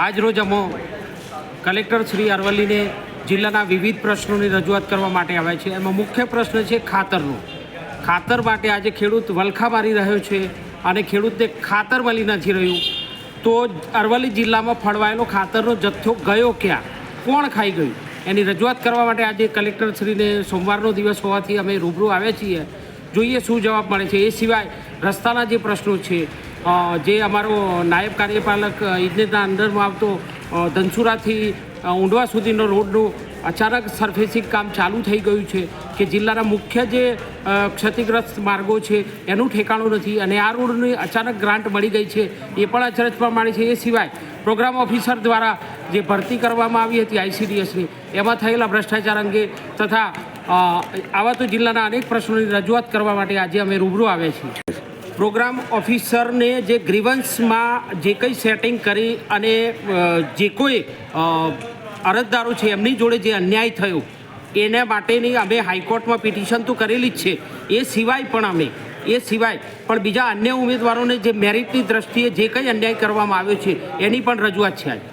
આજ રોજ અમો કલેક્ટર શ્રી અરવલ્લીને જિલ્લાના વિવિધ પ્રશ્નોની રજૂઆત કરવા માટે આવ્યા છે. એમાં મુખ્ય પ્રશ્ન છે ખાતરનો. ખાતર માટે આજે ખેડૂત વલખા મારી રહ્યો છે અને ખેડૂતને ખાતર મળી નથી રહ્યું. તો અરવલ્લી જિલ્લામાં ફળવાયેલો ખાતરનો જથ્થો ગયો ક્યાં? કોણ ખાઈ ગયું? એની રજૂઆત કરવા માટે આજે કલેક્ટરશ્રીને સોમવારનો દિવસ હોવાથી અમે રૂબરૂ આવ્યા છીએ. જોઈએ શું જવાબ મળે છે. એ સિવાય રસ્તાના જે પ્રશ્નો છે જે અમારો નાયબ કાર્યપાલક ઇજનેરના અંદરમાં આવતો ધનસુરાથી ઊંડવા સુધીનો રોડનું અચાનક સરફેસિંગ કામ ચાલુ થઈ ગયું છે કે જિલ્લાના મુખ્ય જે ક્ષતિગ્રસ્ત માર્ગો છે એનું ઠેકાણું નથી અને આ રોડની અચાનક ગ્રાન્ટ મળી ગઈ છે એ પણ અચરજ પ્રમાણે છે. એ સિવાય પ્રોગ્રામ ઓફિસર દ્વારા જે ભરતી કરવામાં આવી હતી આઈસીડીએસની, એમાં થયેલા ભ્રષ્ટાચાર અંગે તથા આવા તો જિલ્લાના અનેક પ્રશ્નોની રજૂઆત કરવા માટે આજે અમે રૂબરૂ આવ્યા છીએ. પ્રોગ્રામ ઓફિસરને જે ગ્રીવન્સમાં જે કંઈ સેટિંગ કરી અને જે કોઈ અરજદારો છે એમની જોડે જે અન્યાય થયો, એના માટેની અમે હાઈકોર્ટમાં પિટિશન તો કરેલી જ છે. એ સિવાય પણ અમે, એ સિવાય પણ બીજા અન્ય ઉમેદવારોને જે મેરિટની દ્રષ્ટિએ જે કંઈ અન્યાય કરવામાં આવ્યો છે, એની પણ રજૂઆત છે આજે.